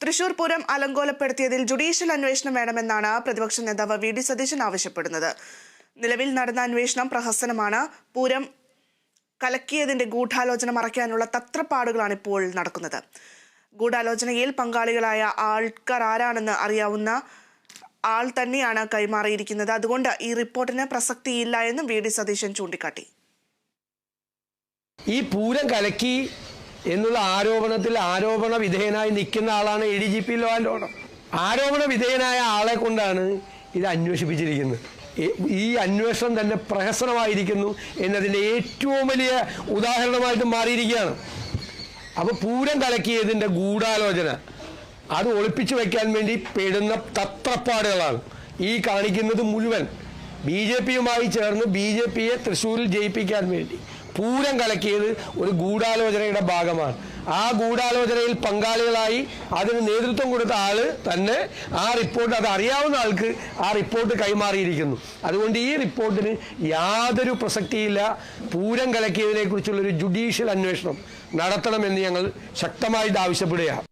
Thrissur Pooram അലങ്കോലപ്പെടുത്തിയതിൽ judicial അന്വേഷണം വേണമെന്നാണ് പ്രതിപക്ഷ നേതാവ് വി ഡി സതീശൻ ആവശ്യപ്പെടുന്നത്. നിലവിൽ നടന്ന അന്വേഷണം പ്രഹസനമാണ്. പൂരം കലക്കിയതിന്റെ ഗൂഢാലോചന മറയ്ക്കാനുള്ള തത്രപ്പാടുകളാണ് ഇപ്പോൾ നടക്കുന്നത്. ഗൂഢാലോചനയിൽ പങ്കാളികളായ ആൾക്കാർ ആരാണെന്ന് അറിയാവുന്ന ആൾ തന്നെയാണ് കൈമാറിയിരിക്കുന്നത്. അതുകൊണ്ട് ഈ റിപ്പോർട്ടിന് പ്രസക്തിയില്ല എന്നും വി ഡി സതീശൻ ചൂണ്ടിക്കാട്ടി. ഈ പൂരം കലക്കി എന്നുള്ള ആരോപണത്തിൽ ആരോപണ വിധേയനായി നിൽക്കുന്ന ആളാണ് A D G P law and order ആരോപണ വിധേയനായ ആളെ കൊണ്ടാണ് ഇത് അന്വേഷിപ്പിച്ചിരിക്കുന്നത്. ഈ- അന്വേഷണം തന്നെ പ്രഹസനമായിരിക്കുന്നു എന്നതിന്റെ ഏറ്റവും വലിയ ഉദാഹരണമായിട്ട് മാറിയിരിക്കുകയാണ്. അപ്പോൾ പൂരം കലക്കിയതിന്റെ ഗൂഢാലോചന. അത് ഒളിപ്പിച്ചു വയ്ക്കാൻ വേണ്ടി പെടുന്ന തത്രപ്പാടുകളാണ്. ഈ കാണിക്കുന്നത് മുഴുവൻ. ബി ജെ പിയുമായി ചേർന്ന് ബി ജെ പിയെ തൃശ്ശൂരിൽ ജയിപ്പിക്കാൻ വേണ്ടി. പൂരം കലക്കിയത് ഒരു ഗൂഢാലോചനയുടെ ഭാഗമാണ്. ആ ഗൂഢാലോചനയിൽ പങ്കാളികളായി അതിന് നേതൃത്വം കൊടുത്ത ആൾ തന്നെ ആ റിപ്പോർട്ട് അത് അറിയാവുന്ന ആൾക്ക് ആ റിപ്പോർട്ട് കൈമാറിയിരിക്കുന്നു. അതുകൊണ്ട് ഈ റിപ്പോർട്ടിന് യാതൊരു പ്രസക്തിയില്ല. പൂരം കലക്കിയതിനെ കുറിച്ചുള്ളൊരു ജുഡീഷ്യൽ അന്വേഷണം നടത്തണമെന്ന് ഞങ്ങൾ ശക്തമായിട്ട് ആവശ്യപ്പെടുകയാണ്.